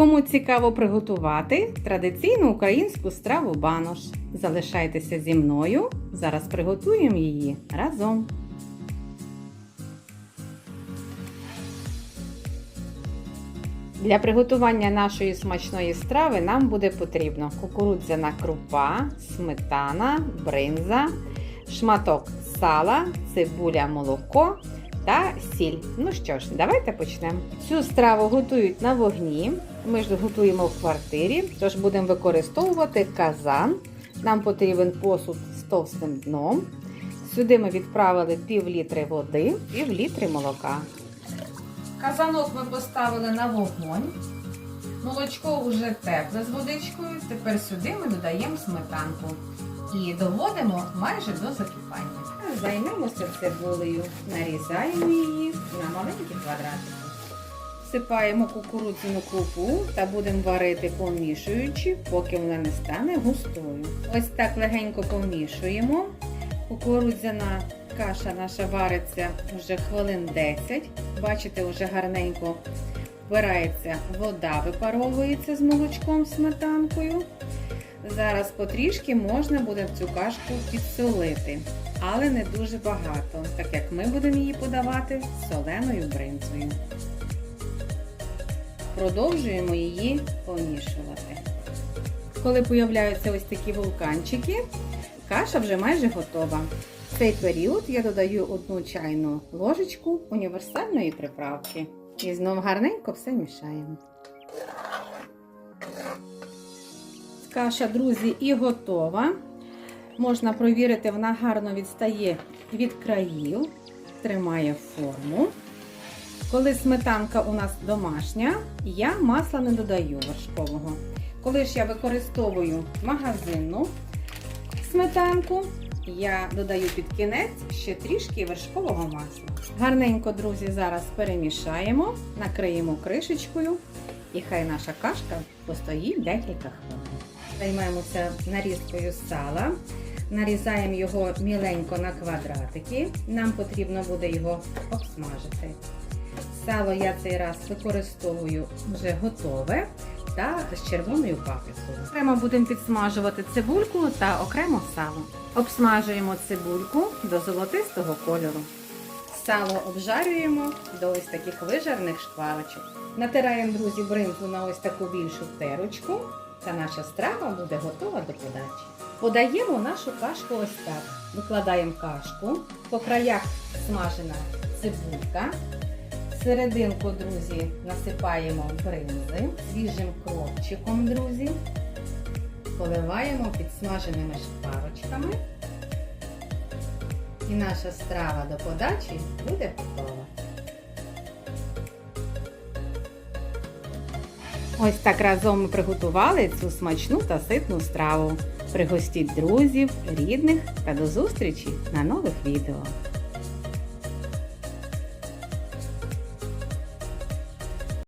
Кому цікаво приготувати традиційну українську страву банош, залишайтеся зі мною. Зараз приготуємо її разом. Для приготування нашої смачної страви нам буде потрібно кукурудзяна крупа, сметана, бринза, шматок сала, цибуля, молоко та сіль. Ну що ж, давайте почнемо. Цю страву готують на вогні. Ми ж готуємо в квартирі, тож будемо використовувати казан. Нам потрібен посуд з товстим дном. Сюди ми відправили пів літри води, пів літри молока. Казанок ми поставили на вогонь. Молочко вже тепле з водичкою. Тепер сюди ми додаємо сметанку і доводимо майже до закипання. Займемося цибулею, нарізаємо її на маленькі квадратики. Всипаємо кукурудзяну крупу та будемо варити помішуючи, поки вона не стане густою. Ось так легенько помішуємо. Кукурудзяна каша наша вариться вже хвилин 10. Бачите, вже гарненько вбирається вода, випаровується з молочком, сметанкою. Зараз потрішки можна буде цю кашку підсолити, але не дуже багато, так як ми будемо її подавати соленою бринзою. Продовжуємо її помішувати. Коли появляються ось такі вулканчики, каша вже майже готова. В цей період я додаю одну чайну ложечку універсальної приправки. І знову гарненько все мішаємо. Каша, друзі, і готова. Можна провірити, вона гарно відстає від країв, тримає форму. Коли сметанка у нас домашня, я масла не додаю вершкового. Коли ж я використовую магазинну сметанку, я додаю під кінець ще трішки вершкового масла. Гарненько, друзі, зараз перемішаємо, накриємо кришечкою, і хай наша кашка постоїть декілька хвилин. Займаємося нарізкою сала. Нарізаємо його міленько на квадратики. Нам потрібно буде його обсмажити. Сало я цей раз використовую вже готове та з червоною паприкою. Окремо будемо підсмажувати цибульку та окремо сало. Обсмажуємо цибульку до золотистого кольору. Сало обжарюємо до ось таких вижарних шкварочок. Натираємо, друзі, бринзу на ось таку більшу терочку. Та наша страва буде готова до подачі. Подаємо нашу кашку ось так. Викладаємо кашку, по краях смажена цибулька. Серединку, друзі, насипаємо бринзи свіжим кропчиком, друзі. Поливаємо підсмаженими шпарочками. І наша страва до подачі буде готова. Ось так разом ми приготували цю смачну та ситну страву. Пригостіть друзів, рідних та до зустрічі на нових відео.